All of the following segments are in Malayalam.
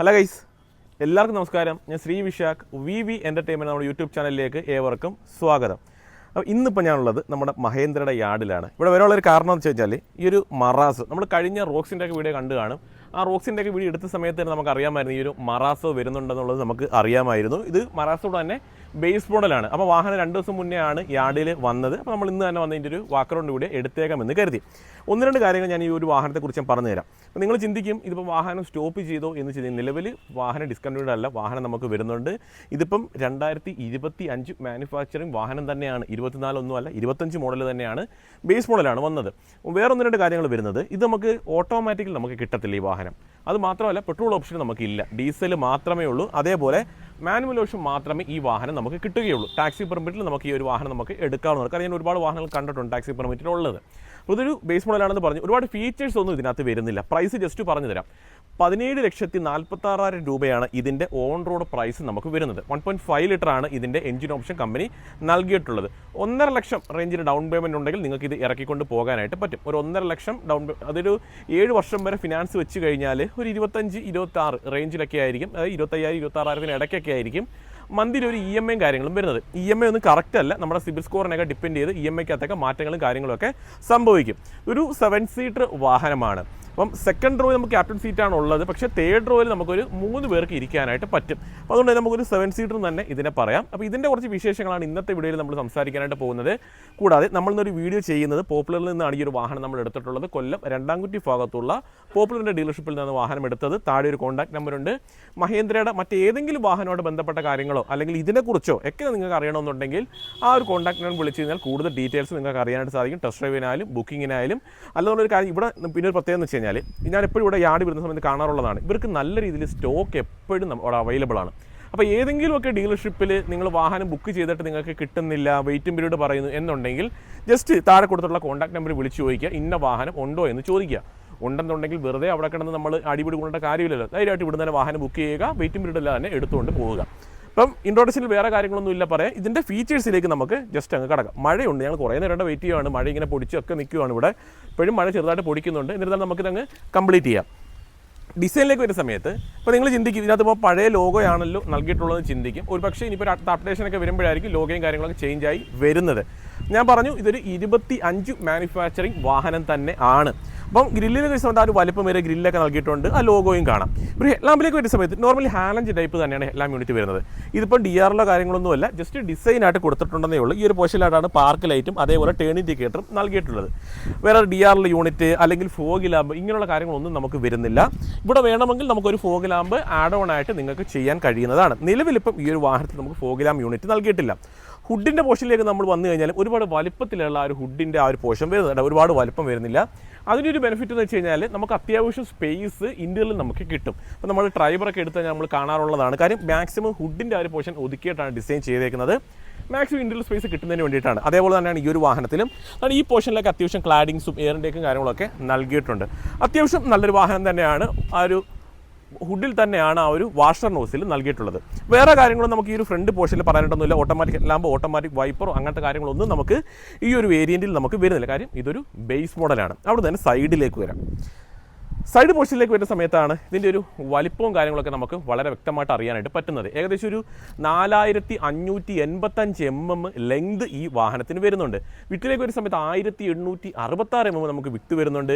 ഹലോ ഗൈസ് എല്ലാവർക്കും നമസ്കാരം. ഞാൻ Sree Vishakh. V V entertainment നമ്മുടെ യൂട്യൂബ് ചാനലിലേക്ക് ഏവർക്കും സ്വാഗതം. അപ്പോൾ ഇന്നിപ്പോൾ ഞാനുള്ളത് നമ്മുടെ മഹേന്ദ്രയുടെ യാർഡിലാണ്. ഇവിടെ വരാനുള്ളൊരു കാരണം എന്ന് വെച്ച് കഴിഞ്ഞാൽ ഈ ഒരു മറാസ്. നമ്മൾ കഴിഞ്ഞ റോക്സിന്റെ ഒക്കെ വീഡിയോ കണ്ടു കാണും. ആ റോക്സിന്റെ ഒക്കെ വീഡിയോ എടുത്ത സമയത്ത് തന്നെ നമുക്ക് അറിയാമായിരുന്നു ഈ ഒരു മറാസോ വരുന്നുണ്ടെന്നുള്ളത് നമുക്ക് അറിയാമായിരുന്നു. ഇത് മറാസോട് തന്നെ ബേസ് മോഡലാണ് അപ്പോൾ വാഹനം രണ്ട് ദിവസം മുന്നേ ആണ് യാർഡിൽ വന്നത്. അപ്പോൾ നമ്മൾ ഇന്ന് തന്നെ വന്നതിന്റെ ഒരു വാക്കറൗണ്ട് കൂടി എടുത്തേക്കാമെന്ന് കരുതി. ഒന്ന് രണ്ട് കാര്യങ്ങൾ ഞാൻ ഈ ഒരു വാഹനത്തെക്കുറിച്ച് ഞാൻ പറഞ്ഞു തരാം അപ്പോൾ നിങ്ങൾ ചിന്തിക്കും ഇതിപ്പോൾ വാഹനം സ്റ്റോപ്പ് ചെയ്തോ എന്ന് ചെയ്ത് നിലവിൽ വാഹനം ഡിസ്കണ്ടിന്യൂഡ് അല്ല വാഹനം നമുക്ക് വരുന്നുണ്ട്. ഇതിപ്പം രണ്ടായിരത്തി ഇരുപത്തി അഞ്ച് മാനുഫാക്ചറിങ് വാഹനം തന്നെയാണ് ഇരുപത്തിനാലൊന്നും അല്ല ഇരുപത്തഞ്ച് മോഡൽ തന്നെയാണ് ബേസ് മോഡലാണ് വന്നത്. വേറൊന്ന് രണ്ട് കാര്യങ്ങൾ വരുന്നത് ഇത് നമുക്ക് ഓട്ടോമാറ്റിക്കലി നമുക്ക് കിട്ടത്തില്ല ഈ വാഹനം. അത് മാത്രമല്ല പെട്രോൾ ഓപ്ഷൻ നമുക്കില്ല ഡീസൽ മാത്രമേ ഉള്ളൂ. അതേപോലെ മാനുവൽ ഓപ്ഷൻ മാത്രമേ ഈ വാഹനം നമുക്ക് കിട്ടുകയുള്ളൂ. ടാക്സി പെർമിറ്റിൽ നമുക്ക് ഈ ഒരു വാഹനം നമുക്ക് എടുക്കാവുന്നതാണ്. കാരണം ഞാൻ ഒരുപാട് വാഹനങ്ങൾ കണ്ടിട്ടുണ്ട് ടാക്സി പെർമിറ്റിലുള്ളത് അപ്പോൾ ഇതൊരു ബേസ് മോഡലാണെന്ന് പറഞ്ഞു. ഒരുപാട് ഫീച്ചേഴ്സ് ഒന്നും ഇതിനകത്ത് വരുന്നില്ല. പ്രൈസ് ജസ്റ്റ് പറഞ്ഞു തരാം പതിനേഴ് ലക്ഷത്തി നാൽപ്പത്താറായിരം രൂപയാണ് ഇതിന്റെ ഓൺ റോഡ് പ്രൈസ് നമുക്ക് വരുന്നത്. വൺ പോയിന്റ് ഫൈവ് ലിറ്റർ ആണ് ഇതിന്റെ എഞ്ചിൻ ഓപ്ഷൻ കമ്പനി നൽകിയിട്ടുള്ളത്. ഒന്നര ലക്ഷം റേഞ്ചിൽ ഡൗൺ പേയ്മെന്റ് ഉണ്ടെങ്കിൽ നിങ്ങൾക്ക് ഇത് ഇറക്കിക്കൊണ്ട് പോകാനായിട്ട് പറ്റും. ഒരു ഒന്നര ലക്ഷം ഡൗൺ അതൊരു ഏഴ് വർഷം വരെ ഫിനാൻസ് വെച്ച് കഴിഞ്ഞാൽ ഒരു ഇരുപത്തഞ്ച് ഇരുപത്തി ആറ് റേഞ്ചിലൊക്കെ ആയിരിക്കും. അതായത് ഇരുപത്തയ്യായിരം ഇരുപത്താറായിരത്തിന് ഇടയ്ക്കൊക്കെ ആയിരിക്കും മന്തിൽ ഒരു ഇ എം ഐയും കാര്യങ്ങളും വരുന്നത്. ഇ എം ഐ ഒന്നും കറക്റ്റ് അല്ല. നമ്മുടെ സിബിൽ സ്കോറിനൊക്കെ ഡിപ്പെൻഡ് ചെയ്ത് ഇ എം ഐക്കകത്തൊക്കെ മാറ്റങ്ങളും കാര്യങ്ങളൊക്കെ സംഭവിക്കും. ഒരു സെവൻ സീറ്റർ വാഹനമാണ്. അപ്പം സെക്കൻഡ് റോയിൽ നമുക്ക് ക്യാപ്റ്റൻ സീറ്റാണ് ഉള്ളത്. പക്ഷേ തേർഡ് റോയിൽ നമുക്കൊരു മൂന്ന് പേർക്ക് ഇരിക്കാനായിട്ട് പറ്റും. അപ്പോൾ അതുകൊണ്ട് നമുക്കൊരു സെവൻ സീറ്റർ തന്നെ ഇതിനെ പറയാം. അപ്പോൾ ഇതിന്റെ കുറച്ച് വിശേഷങ്ങളാണ് ഇന്നത്തെ വീഡിയോയിൽ നമ്മൾ സംസാരിക്കാനായിട്ട് പോകുന്നത്. കൂടാതെ നമ്മൾ ഇന്നൊരു വീഡിയോ ചെയ്യുന്നത് പോപ്പുലറിൽ നിന്നാണ് ഈ ഒരു വാഹനം നമ്മൾ എടുത്തിട്ടുള്ളത്. കൊല്ലം രണ്ടാംകുറ്റി ഭാഗത്തുള്ള പോപ്പുലറിന്റെ ഡീലർഷിപ്പിൽ നിന്ന് വാഹനം എടുത്തത്. താഴെ ഒരു കോൺടാക്ട് നമ്പറുണ്ട് മഹേന്ദ്രയുടെ മറ്റേതെങ്കിലും വാഹനമായിട്ട് ബന്ധപ്പെട്ട കാര്യങ്ങളോ അല്ലെങ്കിൽ ഇതിനെക്കുറിച്ചോ ഒക്കെ നിങ്ങൾക്ക് അറിയണമെന്നുണ്ടെങ്കിൽ ആ ഒരു കോൺടാക്ട് നമ്പർ വിളിച്ച് കഴിഞ്ഞാൽ കൂടുതൽ ഡീറ്റെയിൽസ് നിങ്ങൾക്ക് അറിയാനായിട്ട് സാധിക്കും. ടെസ്റ്റ് ഡ്രൈവിനായാലും ബുക്കിങ്ങിനായാലും അല്ലാതെ ഒരു കാര്യം ഇവിടെ പിന്നെ ഒരു പ്രത്യേകത എന്ന് വെച്ച് കഴിഞ്ഞാൽ ഞാൻ എപ്പോഴും ഇവിടെ യാർഡ് വരുന്ന സമയത്ത് കാണാറുള്ളതാണ്. ഇവർക്ക് നല്ല രീതിയിൽ സ്റ്റോക്ക് എപ്പോഴും അവിടെ അവൈലബിൾ ആണ്. അപ്പോൾ ഏതെങ്കിലുമൊക്കെ ഡീലർഷിപ്പിൽ നിങ്ങൾ വാഹനം ബുക്ക് ചെയ്തിട്ട് നിങ്ങൾക്ക് കിട്ടുന്നില്ല വെയിറ്റിംഗ് പീരീഡ് പറയുന്നു എന്നുണ്ടെങ്കിൽ ജസ്റ്റ് താഴെ കൊടുത്തിട്ടുള്ള കോൺടാക്ട് നമ്പർ വിളിച്ച് ചോദിക്കുക ഇന്ന വാഹനം ഉണ്ടോ എന്ന് ചോദിക്കുക. ഉണ്ടെന്നുണ്ടെങ്കിൽ വെറുതെ അവിടെ കിടന്ന് നമ്മൾ അടിപിടി കൊണ്ട കാര്യമില്ലല്ലോ. ധൈര്യമായിട്ട് ഇവിടുന്ന് തന്നെ വാഹനം ബുക്ക് ചെയ്യുക വെയിറ്റിംഗ് പീരീഡ് എല്ലാം തന്നെ എടുത്തുകൊണ്ട് പോവുക. അപ്പം ഇൻട്രോഡക്ഷനിൽ വേറെ കാര്യങ്ങളൊന്നും ഇല്ല പറയാം. ഇതിന്റെ ഫീച്ചേഴ്സിലേക്ക് നമുക്ക് ജസ്റ്റ് അങ്ങ് കടക്കാം. മഴയുണ്ട് ഞങ്ങൾ കുറേ നേരം വെയിറ്റ് ചെയ്യുകയാണ് മഴ ഇങ്ങനെ പൊടിച്ചൊക്കെ നിൽക്കുകയാണ് ഇവിടെ. ഇപ്പോഴും മഴ ചെറുതായിട്ട് പൊടിക്കുന്നുണ്ട്. എന്നിരുന്നാൽ നമുക്കിതങ്ങ് കംപ്ലീറ്റ് ചെയ്യാം. ഡിസൈനിലേക്ക് വരുന്ന സമയത്ത് ഇപ്പോൾ നിങ്ങൾ ചിന്തിക്കും ഇതിനകത്ത് ഇപ്പോൾ പഴയ ലോഗോയാണല്ലോ നൽകിയിട്ടുള്ളതെന്ന് ചിന്തിക്കും. ഒരു പക്ഷേ ഇനിയിപ്പോൾ അടുത്ത അപ്ഡേഷനൊക്കെ വരുമ്പോഴായിരിക്കും ലോഗോയും കാര്യങ്ങളൊക്കെ ചേഞ്ച് ആയി വരുന്നത്. ഞാൻ പറഞ്ഞു ഇതൊരു ഇരുപത്തി അഞ്ച് മാനുഫാക്ചറിങ് വാഹനം തന്നെ ആണ്. അപ്പം ഗ്രില്ലിൽ കഴിച്ച സമയത്ത് ആ ഒരു വലിപ്പം വരെ ഗ്രില്ലൊക്കെ നൽകിയിട്ടുണ്ട്. ആ ലോഗോയും കാണാം. ഒരു ഹെഡ്ലാമ്പിലേക്ക് വരുന്ന സമയത്ത് നോർമലി ഹാലഞ്ച് ടൈപ്പ് തന്നെയാണ് ഹെഡ്ലാം യൂണിറ്റ് വരുന്നത്. ഇതിപ്പോൾ ഡി ആറിലോ കാര്യങ്ങളൊന്നുമല്ല ജസ്റ്റ് ഡിസൈൻ ആയിട്ട് കൊടുത്തിട്ടുണ്ടെന്നേ ഉള്ളൂ. ഈ ഒരു പോർഷനിലായിട്ടാണ് പാർക്ക് ലൈറ്റും അതേപോലെ ടേൺ ഇൻഡിക്കേറ്ററും നൽകിയിട്ടുള്ളത്. വേറെ ഡി ആറിൽ യൂണിറ്റ് അല്ലെങ്കിൽ ഫോഗ് ലാമ്പ് ഇങ്ങനെയുള്ള കാര്യങ്ങളൊന്നും നമുക്ക് വരുന്നില്ല. ഇവിടെ വേണമെങ്കിൽ നമുക്കൊരു ഫോഗ് ലാമ്പ് ആഡ് ഓൺ ആയിട്ട് നിങ്ങൾക്ക് ചെയ്യാൻ കഴിയുന്നതാണ്. നിലവിലിപ്പം ഈ ഒരു വാഹനത്തിൽ നമുക്ക് ഫോഗ് ലാമ്പ് യൂണിറ്റ് നൽകിയിട്ടില്ല. ഹുഡിന്റെ പോർഷനിലേക്ക് നമ്മൾ വന്നു കഴിഞ്ഞാൽ ഒരുപാട് വലിപ്പത്തിലുള്ള ആ ഒരു ഹുഡിന്റെ ആ ഒരു പോഷൻ വരുന്നുണ്ട്. ഒരുപാട് വലിപ്പം വരുന്നില്ല. അതിനൊരു ബെനിഫിറ്റ് എന്ന് വെച്ച് കഴിഞ്ഞാൽ നമുക്ക് അത്യാവശ്യം സ്പേസ് ഇന്ത്യയിൽ നമുക്ക് കിട്ടും. അപ്പോൾ നമ്മൾ ഡ്രൈവറൊക്കെ എടുത്ത് കഴിഞ്ഞാൽ നമ്മൾ കാണാറുള്ളതാണ്. കാര്യം മാക്സിമം ഹുഡിന്റെ ആ ഒരു പോർഷൻ ഒതുക്കിയിട്ടാണ് ഡിസൈൻ ചെയ്തേക്കുന്നത്. മാക്സിമം ഇന്ത്യയിൽ സ്പേസ് കിട്ടുന്നതിന് വേണ്ടിയിട്ടാണ്. അതേപോലെ തന്നെയാണ് ഈ ഒരു വാഹനത്തിലും. അതാണ് ഈ പോർഷനിലൊക്കെ അത്യാവശ്യം ക്ലാഡിങ്സും എയറിന്റെയൊക്കെ കാര്യങ്ങളൊക്കെ നൽകിയിട്ടുണ്ട്. അത്യാവശ്യം നല്ലൊരു വാഹനം തന്നെയാണ്. ആ ഒരു ഹുഡിൽ തന്നെയാണ് ആ ഒരു വാഷർ നോസിൽ നൽകിയിട്ടുള്ളത്. വേറെ കാര്യങ്ങളും നമുക്ക് ഈ ഒരു ഫ്രണ്ട് പോർഷനിൽ പറയാനായിട്ടൊന്നുമില്ല. ഓട്ടോമാറ്റിക് ലാമ്പോ ഓട്ടോമാറ്റിക് വൈപ്പറോ അങ്ങനത്തെ കാര്യങ്ങളൊന്നും നമുക്ക് ഈ ഒരു വേരിയന്റിൽ നമുക്ക് വരുന്നില്ല. കാര്യം ഇതൊരു ബേസ് മോഡലാണ് അവിടെ തന്നെ സൈഡിലേക്ക് വരാം. സൈഡ് പോർഷനിലേക്ക് വരുന്ന സമയത്താണ് ഇതിന്റെ ഒരു വലിപ്പവും കാര്യങ്ങളൊക്കെ നമുക്ക് വളരെ വ്യക്തമായിട്ട് അറിയാനായിട്ട് പറ്റുന്നത്. ഏകദേശം ഒരു നാലായിരത്തി അഞ്ഞൂറ്റി എൺപത്തഞ്ച് എം എം ലെങ്ത് ഈ വാഹനത്തിന് വരുന്നുണ്ട്. വിട്ടിലേക്ക് വരുന്ന സമയത്ത് ആയിരത്തി എണ്ണൂറ്റി അറുപത്താറ് എം എം നമുക്ക് വിട്ട് വരുന്നുണ്ട്.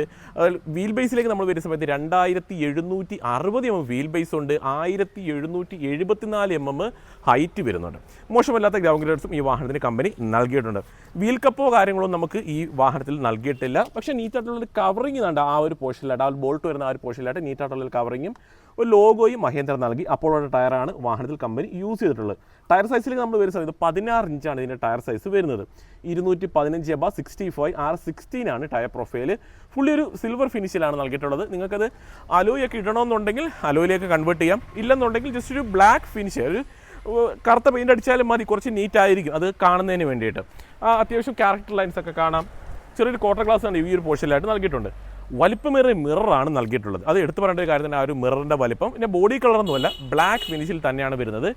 വീൽ ബേസിലേക്ക് നമ്മൾ വരുന്ന സമയത്ത് രണ്ടായിരത്തി എഴുന്നൂറ്റി അറുപത് എം എം വീൽ ബേസ് ഉണ്ട്. ആയിരത്തി എഴുന്നൂറ്റി എഴുപത്തിനാല് എം എം ഹൈറ്റ് വരുന്നുണ്ട്. മോശമല്ലാത്ത ഗ്രൗണ്ട് ഗ്രേഡ്സും ഈ വാഹനത്തിന് കമ്പനി നൽകിയിട്ടുണ്ട്. വീൽ കപ്പോ കാര്യങ്ങളോ നമുക്ക് ഈ വാഹനത്തിൽ നൽകിയിട്ടില്ല. പക്ഷേ നീറ്റായിട്ടുള്ള കവറിങ് ഉണ്ട് ആ ഒരു പോർഷനിലായിട്ട് ആ ഒരു ബോൾട്ട് വരുന്ന ആ ഒരു പോർഷനിലായിട്ട് നീറ്റായിട്ടുള്ള കവറിങ്ങും ഒരു ലോഗോയും മഹേന്ദ്ര നൽകി. അപ്പോളോയുടെ ടയറാണ് വാഹനത്തിൽ കമ്പനി യൂസ് ചെയ്തിട്ടുള്ളത്. ടയർ സൈസിലേക്ക് നമ്മൾ വരുന്ന സമയത്ത് പതിനാറ് ഇഞ്ചാണ് ഇതിന്റെ ടയർ സൈസ് വരുന്നത്. ഇരുന്നൂറ്റി പതിനഞ്ച് എബ സിക്സ്റ്റി ഫൈവ് ആർ സിക്സ്റ്റീൻ ആണ് ടയർ പ്രൊഫൈൽ ഫുള്ളി ഒരു സിൽവർ ഫിനിഷിലാണ് നൽകിയിട്ടുള്ളത്. നിങ്ങൾക്കത് അലോയൊക്കെ ഇടണമെന്നുണ്ടെങ്കിൽ അലോയിലേക്ക് കൺവേർട്ട് ചെയ്യാം. ഇല്ലെന്നുണ്ടെങ്കിൽ ജസ്റ്റ് ഒരു ബ്ലാക്ക് ഫിനിഷ് ഒരു കറുത്ത പെയിന്റ് അടിച്ചാലും മതി. കുറച്ച് നീറ്റായിരിക്കും അത് കാണുന്നതിന് വേണ്ടിയിട്ട്. അത്യാവശ്യം ക്യാരക്ടർ ലൈൻസ് ഒക്കെ കാണാം. ചെറിയൊരു ക്വാർട്ടർ ഗ്ലാസ് ആണ് ഈ ഒരു പോർഷനിലായിട്ട് നൽകിയിട്ടുണ്ട്. വലിപ്പമേറിയ മിററാണ് നൽകിയിട്ടുള്ളത്. അത് എടുത്തു പറയേണ്ട ഒരു കാര്യം തന്നെ ആ ഒരു മിററിന്റെ വലിപ്പം. പിന്നെ ബോഡി കളറൊന്നുമല്ല ബ്ലാക്ക് ഫിനിഷിൽ തന്നെയാണ് വരുന്നത്.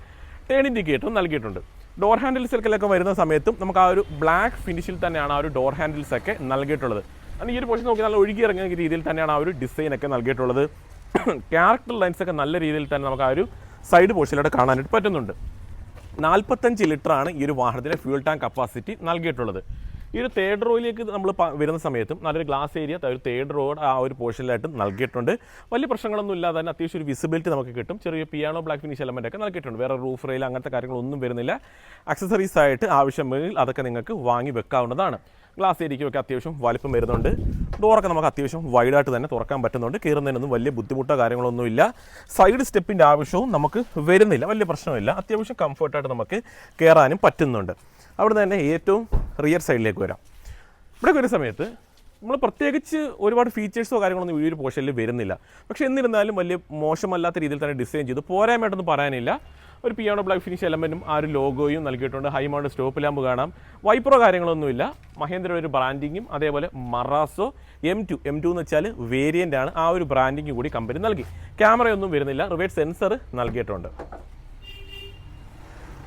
ടേൺ ഇൻഡിക്കേറ്ററും നൽകിയിട്ടുണ്ട്. ഡോർ ഹാൻഡിൽസിലൊക്കെ വരുന്ന സമയത്തും നമുക്ക് ആ ഒരു ബ്ലാക്ക് ഫിനിഷിൽ തന്നെയാണ് ആ ഒരു ഡോർ ഹാൻഡിൽസ് ഒക്കെ നൽകിയിട്ടുള്ളത്. അന്ന് ഈ ഒരു പോർഷൻ നോക്കി നല്ല ഒഴുകി ഇറങ്ങുന്ന രീതിയിൽ തന്നെയാണ് ആ ഒരു ഡിസൈൻ ഒക്കെ നൽകിയിട്ടുള്ളത്. ക്യാരക്ടർ ലൈൻസ് ഒക്കെ നല്ല രീതിയിൽ തന്നെ നമുക്ക് ആ ഒരു സൈഡ് പോർഷനിലൂടെ കാണാനായിട്ട് പറ്റുന്നുണ്ട്. നാൽപ്പത്തഞ്ച് ലിറ്ററാണ് ഈ ഒരു വാഹനത്തിന്റെ ഫ്യൂൽ ടാങ്ക് കപ്പാസിറ്റി നൽകിയിട്ടുള്ളത്. ഈ ഒരു തേർഡ് റോയിലേക്ക് നമ്മൾ വരുന്ന സമയത്തും നല്ലൊരു ഗ്ലാസ് ഏരിയ ഒരു തേർഡ് റോഡ് ആ ഒരു പോർഷനിലായിട്ട് നൽകിയിട്ടുണ്ട്. വലിയ പ്രശ്നങ്ങളൊന്നും ഇല്ലാതെ തന്നെ അത്യാവശ്യം ഒരു വിസിബിലിറ്റി നമുക്ക് കിട്ടും. ചെറിയ പിയാണോ ബ്ലാക്ക് ഫിനിഷ് എലമെന്റ് ഒക്കെ നൽകിയിട്ടുണ്ട്. വേറെ റൂഫ് റെയിൽ അങ്ങനത്തെ കാര്യങ്ങളൊന്നും വരുന്നില്ല. അക്സസറീസ് ആയിട്ട് ആവശ്യമെങ്കിൽ അതൊക്കെ നിങ്ങൾക്ക് വാങ്ങി വെക്കാവുന്നതാണ്. ഗ്ലാസ് ഏരിയയ്ക്കൊക്കെ അത്യാവശ്യം വലിപ്പം വരുന്നുണ്ട്. ഡോറൊക്കെ നമുക്ക് അത്യാവശ്യം വൈഡായിട്ട് തന്നെ തുറക്കാൻ പറ്റുന്നുണ്ട്. കയറുന്നതിനൊന്നും വലിയ ബുദ്ധിമുട്ടോ കാര്യങ്ങളൊന്നും ഇല്ല. സൈഡ് സ്റ്റെപ്പിന്റെ ആവശ്യവും നമുക്ക് വരുന്നില്ല. വലിയ പ്രശ്നമില്ല അത്യാവശ്യം കംഫർട്ടായിട്ട് നമുക്ക് കയറാനും പറ്റുന്നുണ്ട്. അവിടെ തന്നെ ഏറ്റവും റിയർ സൈഡിലേക്ക് വരാം. ഇവിടെ വരുന്ന സമയത്ത് നമ്മൾ പ്രത്യേകിച്ച് ഒരുപാട് ഫീച്ചേഴ്സോ കാര്യങ്ങളൊന്നും ഈ ഒരു പോർഷനിൽ വരുന്നില്ല. പക്ഷേ എന്നിരുന്നാലും വലിയ മോശമല്ലാത്ത രീതിയിൽ തന്നെ ഡിസൈൻ ചെയ്തു. പോരായ്മയായിട്ടൊന്നും പറയാനില്ല. ഒരു പിയാണോ ബ്ലാക്ക് ഫിനിഷ് എലമെന്റും ആ ഒരു ലോഗോയും നൽകിയിട്ടുണ്ട്. ഹൈ മൗണ്ട് സ്റ്റോപ്പ് ലാമ്പ് കാണാം. വൈപ്രോ കാര്യങ്ങളൊന്നുമില്ല. മഹേന്ദ്രയുടെ ഒരു ബ്രാൻഡിങ്ങും അതേപോലെ Marazzo M two M two എന്ന് വെച്ചാൽ വേരിയന്റ് ആണ് ആ ഒരു ബ്രാൻഡിങ് കൂടി കമ്പനി നൽകി. ക്യാമറയൊന്നും വരുന്നില്ല. റിവേഴ്സ് സെൻസർ നൽകിയിട്ടുണ്ട്.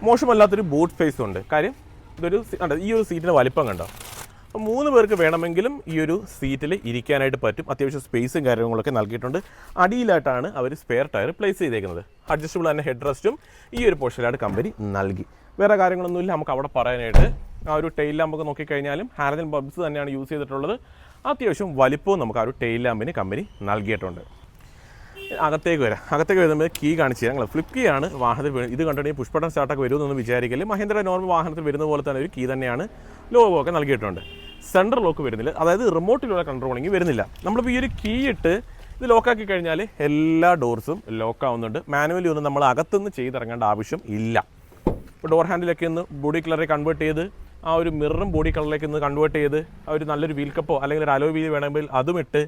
മോശമല്ലാത്തൊരു ബൂട്ട് ഫേസ് ഉണ്ട്. കാര്യം ഇതൊരു കണ്ടോ ഈ ഒരു സീറ്റിന്റെ വലിപ്പം കണ്ടോ? അപ്പോൾ മൂന്ന് പേർക്ക് വേണമെങ്കിലും ഈ ഒരു സീറ്റിൽ ഇരിക്കാനായിട്ട് പറ്റും. അത്യാവശ്യം സ്പേസും കാര്യങ്ങളൊക്കെ നൽകിയിട്ടുണ്ട്. അടിയിലായിട്ടാണ് അവർ സ്പെയർ ടയർ പ്ലേസ് ചെയ്തേക്കുന്നത്. അഡ്ജസ്റ്റബിൾ തന്നെ ഹെഡ് റെസ്റ്റും ഈ ഒരു പോർഷനിലായിട്ട് കമ്പനി നൽകി. വേറെ കാര്യങ്ങളൊന്നുമില്ല. നമുക്ക് അവിടെ പറയാനായിട്ട് ആ ഒരു ടെയിൽ ലാമ്പൊക്കെ നോക്കിക്കഴിഞ്ഞാലും ഹാരജൻ ബബ്സ് തന്നെയാണ് യൂസ് ചെയ്തിട്ടുള്ളത്. അത്യാവശ്യം വലിപ്പവും നമുക്ക് ആ ഒരു ടെയിൽ ലാമ്പിന് കമ്പനി നൽകിയിട്ടുണ്ട്. അകത്തേക്ക് വരാം. അകത്തേക്ക് വരുമ്പോൾ കീ കാണിച്ച് ഞങ്ങൾ ഫ്ലിപ്പ് കീ ആണ് വാഹനത്തിൽ വരുന്നത് ഇത് കണ്ടിട്ടുണ്ടെങ്കിൽ പുഷ്പടം സ്റ്റാർട്ടൊക്കെ വരുമെന്നൊന്നും വിചാരിക്കൽ മഹേന്ദ്ര നോർമൽ വാഹനത്തിൽ വരുന്ന പോലെ തന്നെ ഒരു കീ തന്നെയാണ് ലോഗോ ഒക്കെ നൽകിയിട്ടുണ്ട്. സെൻട്രൽ ലോക്ക് വരുന്നില്ല. അതായത് റിമോട്ടിലുള്ള കൺട്രോളിങ് വരുന്നില്ല. നമ്മളിപ്പോൾ ഈ ഒരു കീ ഇട്ട് ഇത് ലോക്കാക്കി കഴിഞ്ഞാൽ എല്ലാ ഡോർസും ലോക്ക് ആവുന്നുണ്ട്. മാനുവലി ഒന്നും നമ്മൾ അകത്തുനിന്ന് ചെയ്തിറങ്ങേണ്ട ആവശ്യം ഇല്ല. ഇപ്പോൾ ഡോർ ഹാൻഡിലൊക്കെ ഒന്ന് ബോഡി കളറെ കൺവേർട്ട് ചെയ്ത് ആ ഒരു മിററും ബോഡി കളറിലേക്ക് ഒന്ന് കൺവേർട്ട് ചെയ്ത് ആ ഒരു നല്ലൊരു വീൽ കപ്പോ അല്ലെങ്കിൽ ഒരു അലോ വീൽ വേണമെങ്കിൽ അതും ഇട്ട്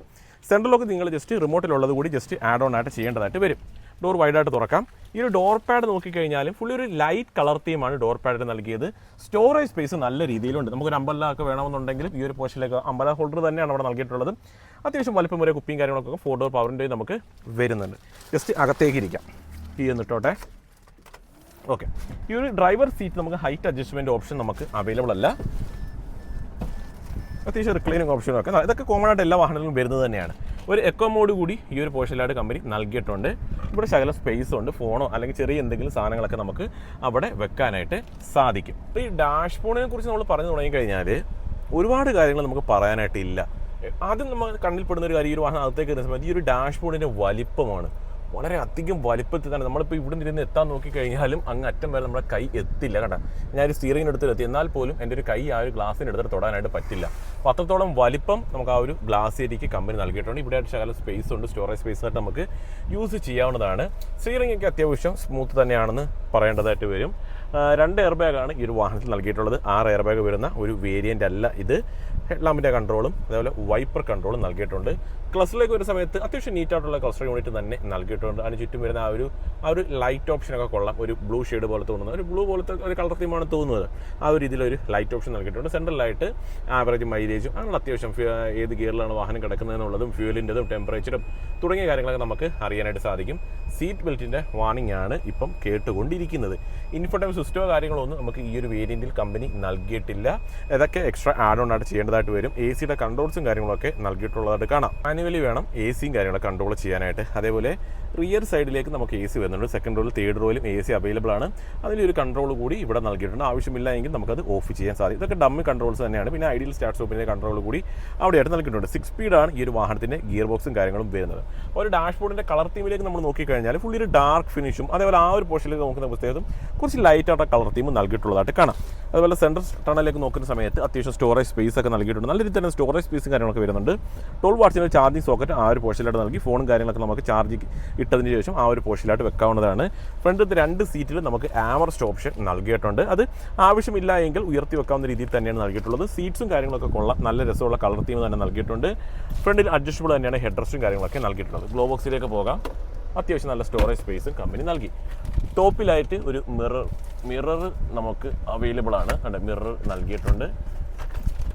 സെൻട്രലൊക്കെ നിങ്ങൾ ജസ്റ്റ് റിമോട്ടിലുള്ളത് കൂടി ജസ്റ്റ് ആഡ് ഓൺ ആയിട്ട് ചെയ്യേണ്ടതായിട്ട് വരും. ഡോർ വൈഡായിട്ട് തുറക്കാം. ഈ ഒരു ഡോർ പാഡ് നോക്കിക്കഴിഞ്ഞാലും ഫുള്ളി ഒരു ലൈറ്റ് കളർ തീമാണ് ഡോർ പാഡിന് നൽകിയത്. സ്റ്റോറേജ് സ്പേസ് നല്ല രീതിയിലുണ്ട്. നമുക്കൊരു അമ്പല ഒക്കെ വേണമെന്നുണ്ടെങ്കിലും ഈ ഒരു പോർഷനിലേക്ക് അമ്പല ഹോൾഡർ തന്നെയാണ് അവിടെ നൽകിയിട്ടുള്ളത്. അത്യാവശ്യം വലിപ്പം വരെ കുപ്പിയും കാര്യങ്ങളൊക്കെ ഫോർ ഡോർ പവറിന്റെ നമുക്ക് വരുന്നുണ്ട്. ജസ്റ്റ് അകത്തേക്ക് ഇരിക്കാം. ഈ എന്നിട്ടോട്ടെ. ഓക്കെ ഈ ഒരു ഡ്രൈവർ സീറ്റ് നമുക്ക് ഹൈറ്റ് അഡ്ജസ്റ്റ്മെന്റ് ഓപ്ഷൻ നമുക്ക് അവൈലബിൾ അല്ല. അത്യാവശ്യം റിക്ലൈനിങ് ഓപ്ഷനും ഒക്കെ. ഇതൊക്കെ കോമൺ ആയിട്ട് എല്ലാ വാഹനങ്ങളിലും വരുന്നത് തന്നെയാണ്. ഒരു എക്കോ മോഡ് കൂടി ഈ ഒരു പോർഷനിലായിട്ട് കമ്പനി നൽകിയിട്ടുണ്ട്. ഇവിടെ ശകലം സ്പേസ് ഉണ്ട് ഫോണോ അല്ലെങ്കിൽ ചെറിയ എന്തെങ്കിലും സാധനങ്ങളൊക്കെ നമുക്ക് അവിടെ വെക്കാനായിട്ട് സാധിക്കും. അപ്പോൾ ഈ ഡാഷ് ബോർഡിനെ കുറിച്ച് നമ്മൾ പറഞ്ഞു തുടങ്ങിക്കഴിഞ്ഞാൽ ഒരുപാട് കാര്യങ്ങൾ നമുക്ക് പറയാനായിട്ടില്ല ആദ്യം നമ്മൾ കണ്ണിൽപ്പെടുന്ന ഒരു കാര്യം ഈ ഒരു വാഹനം അകത്തേക്ക് വരുന്ന സമയത്ത് ഈ ഒരു ഡാഷ് ബോർഡിന്റെ വലിപ്പമാണ്. വളരെ അധികം വലിപ്പത്തിൽ തന്നെ നമ്മളിപ്പോൾ ഇവിടെ നിന്ന് എത്താൻ നോക്കിക്കഴിഞ്ഞാലും അങ്ങ് അറ്റം വരെ നമ്മുടെ കൈ എത്തില്ല കണ്ട. സ്റ്റീറിംഗിന് അടുത്ത് എത്തി എന്നാൽ പോലും എന്റെ ഒരു കൈ ആ ഒരു ഗ്ലാസിന്റെ എടുത്തിട്ട് തൊടാനായിട്ട് പറ്റില്ല. അപ്പോൾ അത്രത്തോളം വലിപ്പം നമുക്ക് ആ ഒരു ഗ്ലാസ് ഏരിയയ്ക്ക് കമ്പനി നൽകിയിട്ടുണ്ട്. ഇവിടെ ആയിട്ട് ശകലം സ്പേസ് ഉണ്ട്. സ്റ്റോറേജ് സ്പേസ് ആയിട്ട് നമുക്ക് യൂസ് ചെയ്യാവുന്നതാണ്. സ്റ്റീറിംഗ് ഒക്കെ അത്യാവശ്യം സ്മൂത്ത് തന്നെയാണെന്ന് പറയേണ്ടതായിട്ട് വരും. രണ്ട് എയർ ബാഗാണ് ഈ ഒരു വാഹനത്തിൽ നൽകിയിട്ടുള്ളത്. ആറ് എയർ ബാഗ് വരുന്ന ഒരു വേരിയന്റ് അല്ല ഇത്. ഹെഡ് ലാമ്പിന്റെ കൺട്രോളും അതേപോലെ വൈപ്പർ കൺട്രോളും നൽകിയിട്ടുണ്ട്. ക്ലസ്റ്ററിലേക്ക് വരുന്ന സമയത്ത് അത്യാവശ്യം നീറ്റായിട്ടുള്ള ക്ലസ്റ്റർ യൂണിറ്റ് തന്നെ നൽകിയിട്ടുണ്ട്. അതിന് ചുറ്റും വരുന്ന ആ ഒരു ആ ഒരു ലൈറ്റ് ഓപ്ഷനൊക്കെ കൊള്ളാം. ഒരു ബ്ലൂ ഷെയ്ഡ് പോലെ തോന്നുന്നത്. ഒരു ബ്ലൂ പോലത്തെ ഒരു കളർ തീമാണ് തോന്നുന്നത്. ആ ഒരു രീതിയിലൊരു ലൈറ്റ് ഓപ്ഷൻ നൽകിയിട്ടുണ്ട്. സെൻട്രലായിട്ട് ആവറേജ് മൈലേജും അങ്ങനെ അത്യാവശ്യം ഏത് ഗിയറിലാണ് വാഹനം കിടക്കുന്നതെന്നുള്ളതും ഫ്യൂലിന്റെതും ടെമ്പറേച്ചറും തുടങ്ങിയ കാര്യങ്ങളൊക്കെ നമുക്ക് അറിയാനായിട്ട് സാധിക്കും. സീറ്റ് ബെൽറ്റിന്റെ വാണിംഗ് ആണ് ഇപ്പം കേട്ടുകൊണ്ടിരിക്കുന്നത്. ഇൻഫോടൈം സിസ്റ്റമോ കാര്യങ്ങളോ ഒന്നും നമുക്ക് ഈ ഒരു വേരിയന്റിൽ കമ്പനി നൽകിയിട്ടില്ല. ഇതൊക്കെ എക്സ്ട്രാ ആഡ് ഓൺ ആയിട്ട് ചെയ്യേണ്ടതായിട്ട് വരും എ സിയുടെ കൺട്രോൾസും കാര്യങ്ങളൊക്കെ നൽകിയിട്ടുള്ളതായിട്ട് കാണാം. മാനുവലി വേണം എ സിയും കാര്യങ്ങളൊക്കെ കൺട്രോൾ ചെയ്യാനായിട്ട്. അതേപോലെ റിയർ സൈഡിലേക്ക് നമുക്ക് എ സി വരുന്നുണ്ട്. സെക്കൻഡ് റോയിൽ തേർഡ് റോയിലും എ സി അവൈലബിൾ ആണ്. അതിലൊരു കൺട്രോൾ കൂടി ഇവിടെ നൽകിയിട്ടുണ്ട്. ആവശ്യമില്ല എങ്കിൽ നമുക്കത് ഓഫ് ചെയ്യാൻ സാധിക്കും. ഇതൊക്കെ ഡമ്മി കൺട്രോൾസ് തന്നെയാണ്. പിന്നെ ഐഡിയൽ സ്റ്റാർട്ട് സ്റ്റോപ്പിന്റെ കൺട്രോൾ കൂടി അവിടെയായിട്ട് നൽകിയിട്ടുണ്ട്. സിക്സ് സ്പീഡാണ് ഈ ഒരു വാഹനത്തിന്റെ ഗിയർ ബോക്സും കാര്യങ്ങളും വരുന്നത്. ഒരു ഡാഷ്ബോർഡിന്റെ കളർ തീമിലേക്ക് നമ്മൾ നോക്കിക്കഴിഞ്ഞാൽ ഫുള്ളി ഒരു ഡാർക്ക് ഫിനിഷും അതേപോലെ ആ ഒരു പോർഷനിലേക്ക് നോക്കുന്ന പുസ്തകത്തും കുറച്ച് ലൈറ്റ് ആയിട്ട് കളർ തീം നൽകിയിട്ടുള്ളതായിട്ട് കാണാം. അതുപോലെ സെൻട്രൽ ടണലിലേക്ക് നോക്കുന്ന സമയത്ത് അത്യാവശ്യം സ്റ്റോറേജ് സ്പേസ് ഒക്കെ നൽകിയിട്ടുണ്ട്. നല്ല രീതിയിൽ തന്നെ സ്റ്റോറേജ് സ്പേസും കാര്യങ്ങളൊക്കെ വരുന്നുണ്ട്. ടോൾ വാട്സിന്റെ ചാർജിങ് സോക്കറ്റ് ആ ഒരു പോർഷനിലായിട്ട് നൽകി. ഫോണും കാര്യങ്ങളൊക്കെ നമുക്ക് ചാർജ് ഇട്ടതിന് ശേഷം ആ ഒരു പോർഷനിലായിട്ട് വെക്കാവുന്നതാണ്. ഫ്രണ്ടിലത്തെ രണ്ട് സീറ്റിൽ നമുക്ക് ആമറസ്റ്റ് ഓപ്ഷൻ നൽകിയിട്ടുണ്ട്. അത് ആവശ്യമില്ല എങ്കിൽ ഉയർത്തി വെക്കാവുന്ന രീതിയിൽ തന്നെയാണ് നൽകിയിട്ടുള്ളത്. സീറ്റ്സും കാര്യങ്ങളൊക്കെ കൊള്ളാം. നല്ല രസമുള്ള കളർ തീം തന്നെ നൽകിയിട്ടുണ്ട്. ഫ്രണ്ടിൽ അഡ്ജസ്റ്റബിൾ തന്നെയാണ് ഹെഡ് റെസ്റ്റും കാര്യങ്ങളൊക്കെ നൽകിയിട്ടുള്ളത്. ഗ്ലോ ബോക്സിലേക്ക് പോകാം. അത്യാവശ്യം നല്ല സ്റ്റോറേജ് സ്പേസും കമ്പനി നൽകി. ടോപ്പിലായിട്ട് ഒരു മിറർ മിറർ നമുക്ക് അവൈലബിൾ ആണ്. അതെ മിറർ നൽകിയിട്ടുണ്ട്.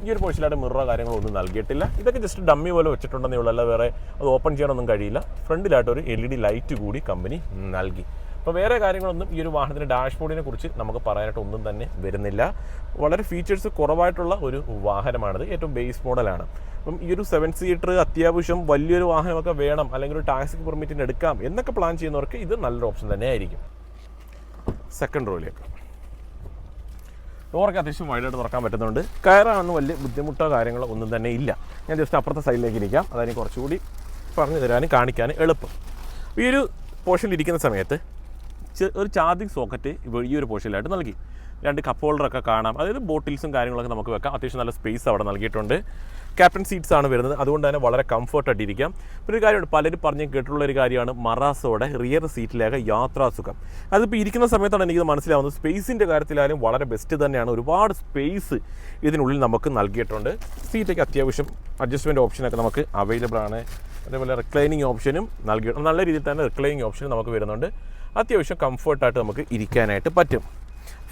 ഈ ഒരു പോർഷനിലായിട്ട് മിററോ കാര്യങ്ങളോ ഒന്നും നൽകിയിട്ടില്ല. ഇതൊക്കെ ജസ്റ്റ് ഡമ്മി പോലെ വെച്ചിട്ടുണ്ടെന്നേ ഉള്ളൂ. അല്ല വേറെ അത് ഓപ്പൺ ചെയ്യാനൊന്നും കഴിയില്ല. ഫ്രണ്ടിലായിട്ട് ഒരു എൽ ഇ ഡി ലൈറ്റ് കൂടി കമ്പനി നൽകി. അപ്പോൾ വേറെ കാര്യങ്ങളൊന്നും ഈ ഒരു വാഹനത്തിന്റെ ഡാഷ്ബോർഡിനെ കുറിച്ച് നമുക്ക് പറയാനായിട്ട് ഒന്നും തന്നെ വരുന്നില്ല. വളരെ ഫീച്ചേഴ്സ് കുറവായിട്ടുള്ള ഒരു വാഹനമാണിത്. ഏറ്റവും ബേസ് മോഡലാണ് അപ്പം ഈ ഒരു സെവൻ സീറ്റർ അത്യാവശ്യം വലിയൊരു വാഹനമൊക്കെ വേണം. അല്ലെങ്കിൽ ഒരു ടാക്സി പെർമിറ്റിന് എടുക്കാം. എന്നൊക്കെ പ്ലാൻ ചെയ്യുന്നവർക്ക് ഇത് നല്ലൊരു ഓപ്ഷൻ തന്നെയായിരിക്കും. സെക്കൻഡ് റോയിലേക്ക് ഡോറൊക്കെ അത്യാവശ്യം വൈഡായിട്ട് തുറക്കാൻ പറ്റുന്നുണ്ട്. കയറാനൊന്നും വലിയ ബുദ്ധിമുട്ടോ കാര്യങ്ങളോ ഒന്നും തന്നെ ഇല്ല. ഞാൻ ജസ്റ്റ് അപ്പുറത്തെ സൈഡിലേക്ക് ഇരിക്കാം. അതായത് കുറച്ചുകൂടി പറഞ്ഞു തരാനും കാണിക്കാനും എളുപ്പം. ഈ ഒരു പോർഷനിൽ ഇരിക്കുന്ന സമയത്ത് ഒരു ചാർജിങ് സോക്കറ്റ് ഈ ഒരു പോർഷനിലായിട്ട് നൽകി. രണ്ട് കപ്പ് ഹോൾഡറൊക്കെ കാണാം. അതായത് ബോട്ടിൽസും കാര്യങ്ങളൊക്കെ നമുക്ക് വെക്കാം. അത്യാവശ്യം നല്ല സ്പേസ് അവിടെ നൽകിയിട്ടുണ്ട്. ക്യാപ്റ്റൻ സീറ്റ്സ് ആണ് വരുന്നത്. അതുകൊണ്ട് തന്നെ വളരെ കംഫർട്ടായിട്ട് ഇരിക്കാം പിന്നെ ഒരു കാര്യമുണ്ട്. പലരും പറഞ്ഞ് കേട്ടിട്ടുള്ള ഒരു കാര്യമാണ്. മറാസോടെ റിയർ സീറ്റിലേക്ക് യാത്രാസുഖം അതിപ്പോൾ ഇരിക്കുന്ന സമയത്താണ് എനിക്ക് മനസ്സിലാവുന്നത്. സ്പേസിന്റെ കാര്യത്തിലായാലും വളരെ ബെസ്റ്റ് തന്നെയാണ്. ഒരുപാട് സ്പേസ് ഇതിനുള്ളിൽ നമുക്ക് നൽകിയിട്ടുണ്ട്. സീറ്റൊക്കെ അത്യാവശ്യം അഡ്ജസ്റ്റ്മെന്റ് ഓപ്ഷനൊക്കെ നമുക്ക് അവൈലബിൾ ആണ്. അതേപോലെ റിക്ലൈനിങ് ഓപ്ഷനും നൽകി നല്ല രീതിയിൽ തന്നെ റിക്ലൈനിങ് ഓപ്ഷൻ നമുക്ക് വരുന്നുണ്ട്. അത്യാവശ്യം കംഫർട്ടായിട്ട് നമുക്ക് ഇരിക്കാനായിട്ട് പറ്റും.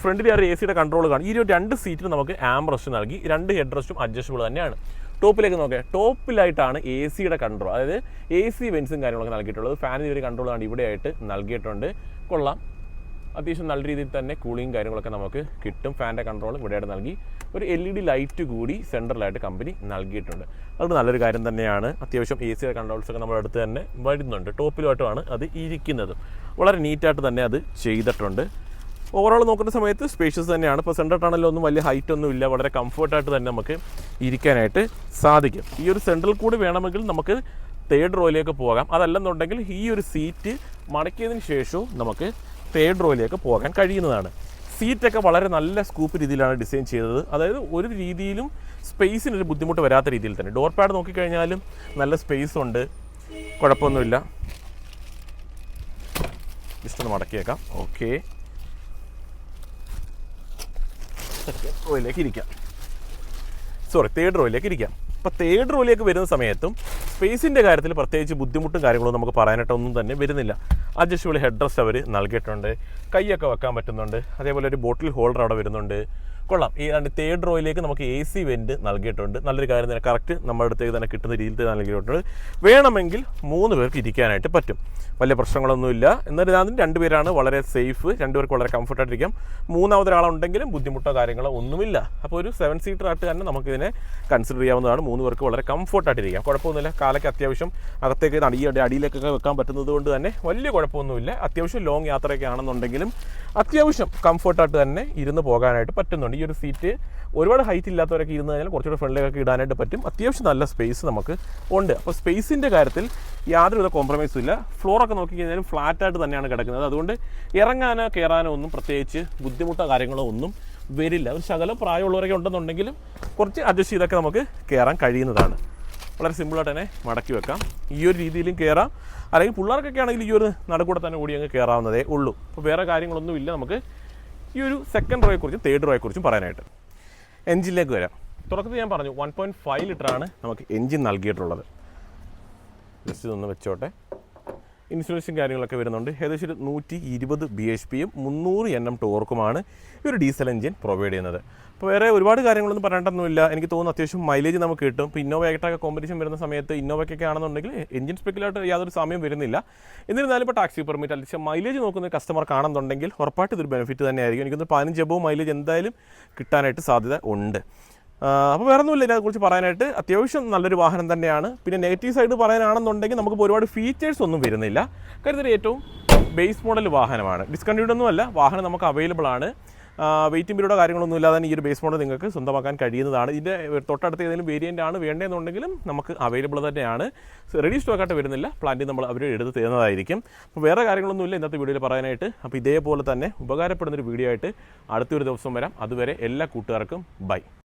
ഫ്രണ്ടിൽ ആ എ സിയുടെ കൺട്രോൾ കാണും. ഈ ഒരു രണ്ട് സീറ്റിൽ നമുക്ക് ആം നൽകി രണ്ട് ഹെഡ് റെസ്റ്റും അഡ്ജസ്റ്റബിൾ തന്നെയാണ്. ടോപ്പിലേക്ക് നോക്കുക ടോപ്പിലായിട്ടാണ് എ സിയുടെ കൺട്രോൾ അതായത് എ സി വെൻസും കാര്യങ്ങളൊക്കെ നൽകിയിട്ടുള്ളത്. ഫാനിന്റെ ഒരു കൺട്രോളാണ് ഇവിടെയായിട്ട് നൽകിയിട്ടുണ്ട്. കൊള്ളാം. അത്യാവശ്യം നല്ല രീതിയിൽ തന്നെ കൂളിങ് കാര്യങ്ങളൊക്കെ നമുക്ക് കിട്ടും. ഫാന്റെ കൺട്രോൾ ഇവിടെയായിട്ട് നൽകി. ഒരു എൽ ഇ ഡി ലൈറ്റ് കൂടി സെൻട്രലായിട്ട് കമ്പനി നൽകിയിട്ടുണ്ട്. അതൊരു നല്ലൊരു കാര്യം തന്നെയാണ്. അത്യാവശ്യം എ സിയുടെ കൺട്രോൾസൊക്കെ നമ്മുടെ അടുത്ത് തന്നെ വരുന്നുണ്ട്. ടോപ്പിലുമായിട്ടുമാണ് അത് ഇരിക്കുന്നത്. വളരെ നീറ്റായിട്ട് തന്നെ അത് ചെയ്തിട്ടുണ്ട്. ഓവറോൾ നോക്കുന്ന സമയത്ത് സ്പേഷ്യസ് തന്നെയാണ്. ഇപ്പോൾ സെൻട്രൽ ഒന്നും വലിയ ഹൈറ്റ് ഒന്നും ഇല്ല. വളരെ കംഫർട്ടായിട്ട് തന്നെ നമുക്ക് ഇരിക്കാനായിട്ട് സാധിക്കും. ഈ ഒരു സെൻട്രൽ കൂടി വേണമെങ്കിൽ നമുക്ക് തേർഡ് റോയിലേക്ക് പോകാം. അതല്ലെന്നുണ്ടെങ്കിൽ ഈ ഒരു സീറ്റ് മടക്കിയതിന് ശേഷവും നമുക്ക് തേർഡ് റോയിലേക്ക് പോകാൻ കഴിയുന്നതാണ്. സീറ്റൊക്കെ വളരെ നല്ല സ്കൂപ്പ് രീതിയിലാണ് ഡിസൈൻ ചെയ്തത്. അതായത് ഒരു രീതിയിലും സ്പേസിനൊരു ബുദ്ധിമുട്ട് വരാത്ത രീതിയിൽ തന്നെ. ഡോർ പാഡ് നോക്കിക്കഴിഞ്ഞാലും നല്ല സ്പേസ് ഉണ്ട്. കുഴപ്പമൊന്നുമില്ല. ജസ്റ്റ് ഒന്ന് മടക്കിയേക്കാം. ഓക്കെ റോയിലേക്ക് ഇരിക്കാം. സോറി തേർഡ് റോയിലേക്ക് ഇരിക്കാം. അപ്പോൾ തേർഡ് റോയിലേക്ക് വരുന്ന സമയത്തും സ്പേസിന്റെ കാര്യത്തിൽ പ്രത്യേകിച്ച് ബുദ്ധിമുട്ടും കാര്യങ്ങളും നമുക്ക് പറയാനായിട്ടൊന്നും തന്നെ വരുന്നില്ല. അഡ്ജസ്റ്റബിൾ ഹെഡ് ഡ്രസ് അവർ നൽകിയിട്ടുണ്ട്. കൈയൊക്കെ വെക്കാൻ പറ്റുന്നുണ്ട്. അതേപോലെ ഒരു ബോട്ടിൽ ഹോൾഡർ അവിടെ വരുന്നുണ്ട്. കൊള്ളാം. ഈ തേർഡ് റോയിലേക്ക് നമുക്ക് എ സി വെന്റ് നൽകിയിട്ടുണ്ട്. നല്ലൊരു കാര്യം തന്നെ. കറക്റ്റ് നമ്മുടെ അടുത്തേക്ക് തന്നെ കിട്ടുന്ന രീതിയിൽ നൽകിയിട്ടുണ്ട്. വേണമെങ്കിൽ മൂന്ന് പേർക്ക് ഇരിക്കാനായിട്ട് പറ്റും. വലിയ പ്രശ്നങ്ങളൊന്നുമില്ല. എന്നാലും എന്നിരുന്നാലും രണ്ടുപേരാണ് വളരെ സേഫ് രണ്ടുപേർക്ക് വളരെ കംഫർട്ടായിട്ടിരിക്കാം മൂന്നാമത് ഒരാളുണ്ടെങ്കിലും ബുദ്ധിമുട്ടോ കാര്യങ്ങളോ ഒന്നുമില്ല. അപ്പോൾ ഒരു സെവൻ സീറ്റർ ആയിട്ട് തന്നെ നമുക്കിതിനെ കൺസിഡർ ചെയ്യാവുന്നതാണ്. മൂന്ന് പേർക്ക് വളരെ കംഫർട്ടായിട്ടിരിക്കാം കുഴപ്പമൊന്നുമില്ല. കാലയ്ക്ക് അത്യാവശ്യം അകത്തേക്ക് അടിയുടെ അടിയിലേക്കൊക്കെ വെക്കാൻ പറ്റുന്നത് കൊണ്ട് തന്നെ വലിയ കുഴപ്പമൊന്നുമില്ല. അത്യാവശ്യം ലോങ് യാത്രയൊക്കെ ആണെന്നുണ്ടെങ്കിലും അത്യാവശ്യം കംഫർട്ടായിട്ട് തന്നെ ഇരുന്ന് പോകാനായിട്ട് പറ്റുന്നുണ്ട്. ഈ ഒരു സീറ്റ് ഒരുപാട് ഹൈറ്റ് ഇല്ലാത്തവരൊക്കെ ഇരുന്ന് കഴിഞ്ഞാൽ കുറച്ചുകൂടെ ഫ്രണ്ടിലേക്കൊക്കെ ഇടാനായിട്ട് പറ്റും. അത്യാവശ്യം നല്ല സ്പേസ് നമുക്ക് ഉണ്ട്. അപ്പോൾ സ്പേസിന്റെ കാര്യത്തിൽ യാതൊരുവിധ കോംപ്രമൈസും ഇല്ല. ഫ്ലോറൊക്കെ നോക്കിക്കഴിഞ്ഞാലും ഫ്ലാറ്റായിട്ട് തന്നെയാണ് കിടക്കുന്നത്. അതുകൊണ്ട് ഇറങ്ങാനോ കയറാനോ ഒന്നും പ്രത്യേകിച്ച് ബുദ്ധിമുട്ടോ കാര്യങ്ങളോ ഒന്നും വരില്ല. ഒരു ശകലം പ്രായമുള്ളവരൊക്കെ ഉണ്ടെന്നുണ്ടെങ്കിലും കുറച്ച് അഡ്ജസ്റ്റ് ചെയ്തൊക്കെ നമുക്ക് കയറാൻ കഴിയുന്നതാണ്. വളരെ സിമ്പിളായിട്ട് തന്നെ മടക്കി വെക്കാം. ഈ ഒരു രീതിയിലും കയറാം അല്ലെങ്കിൽ പിള്ളേർക്കൊക്കെ ആണെങ്കിൽ ഈ ഒരു നടുക്കൂടെ തന്നെ ഓടി അങ്ങ് കയറാവുന്നതേ ഉള്ളൂ. അപ്പോൾ വേറെ കാര്യങ്ങളൊന്നും ഇല്ല നമുക്ക്. ഈ ഒരു സെക്കൻഡ് റോയെക്കുറിച്ചും തേർഡ് റോയെ റോയെക്കുറിച്ചും പറയാനായിട്ട്. എഞ്ചിനിലേക്ക് വരാം. തുടക്കത്തിൽ ഞാൻ പറഞ്ഞു വൺ പോയിന്റ് ഫൈവ് ലിറ്ററാണ് നമുക്ക് എഞ്ചിൻ നൽകിയിട്ടുള്ളത്. ജസ്റ്റ് ഇതൊന്ന് വെച്ചോട്ടെ. ഇൻഷുറൻസും കാര്യങ്ങളൊക്കെ വരുന്നുണ്ട്. ഏകദേശം ഒരു നൂറ്റി ഇരുപത് ബി എച്ച് പിയും മുന്നൂറ് എൻ എം ടോർക്കുമാണ് ഈ ഒരു ഡീസൽ എഞ്ചിൻ പ്രൊവൈഡ് ചെയ്യുന്നത്. അപ്പോൾ വേറെ ഒരുപാട് കാര്യങ്ങളൊന്നും പറയേണ്ടതൊന്നുമില്ല. എനിക്ക് തോന്നുന്നു അത്യാവശ്യം മൈലേജ് നമുക്ക് കിട്ടും. ഇപ്പോൾ ഇന്നോവ ആയിട്ടൊക്കെ കോമ്പറ്റീഷൻ വരുന്ന സമയത്ത് ഇന്നോവയ്ക്കൊക്കെ ആണെന്നുണ്ടെങ്കിൽ എഞ്ചിൻ സ്പെക്കിലായിട്ട് യാതൊരു സമയം വരുന്നില്ല. എന്നിരുന്നാലും ഇപ്പോൾ ടാക്സി പെർമിറ്റ് അല്ലെങ്കിൽ മൈലേജ് നോക്കുന്ന കസ്റ്റമർ കാണുന്നുണ്ടെങ്കിൽ ഉറപ്പായിട്ട് ഇതൊരു ബെനിഫിറ്റ് തന്നെയായിരിക്കും. എനിക്കൊന്ന് പതിനഞ്ച് എബോ മൈലേജ് എന്തായാലും കിട്ടാനായിട്ട് സാധ്യത ഉണ്ട്. അപ്പോൾ വേറെ ഒന്നുമില്ല ഇതിനെക്കുറിച്ച് പറയാനായിട്ട്. അത്യാവശ്യം നല്ലൊരു വാഹനം തന്നെയാണ്. പിന്നെ നെഗറ്റീവ് സൈഡ് പറയാനാണെന്നുണ്ടെങ്കിൽ നമുക്ക് ഒരുപാട് ഫീച്ചേഴ്സ് ഒന്നും വരുന്നില്ല. കരുതൽ ഏറ്റവും ബേസ് മോഡൽ വാഹനമാണ്. ഡിസ്കണ്ടിന്യൂഡ് ഒന്നുമല്ല വാഹനം നമുക്ക് അവൈലബിൾ ആണ്. വെയിറ്റിംഗ് പീരീഡോ കാര്യങ്ങളൊന്നും ഇല്ലാതെ തന്നെ ഈ ഒരു ബേസ് മോഡൽ നിങ്ങൾക്ക് സ്വന്തമാക്കാൻ കഴിയുന്നതാണ്. ഇതിന്റെ തൊട്ടടുത്ത് ഏതെങ്കിലും വേരിയന്റ് ആണ് വേണ്ടതെന്നുണ്ടെങ്കിലും നമുക്ക് അവൈലബിൾ തന്നെയാണ്. റെഡി സ്റ്റോക്കായിട്ട് വരുന്നില്ല. പ്ലാന്റിൽ നമ്മൾ അവർ എടുത്ത് തരുന്നതായിരിക്കും. അപ്പോൾ വേറെ കാര്യങ്ങളൊന്നുമില്ല ഇന്നത്തെ വീഡിയോയിൽ പറയാനായിട്ട്. അപ്പോൾ ഇതേപോലെ തന്നെ ഉപകാരപ്പെടുന്നൊരു വീഡിയോ ആയിട്ട് അടുത്തൊരു ദിവസം വരാം. അതുവരെ എല്ലാ കൂട്ടുകാർക്കും ബൈ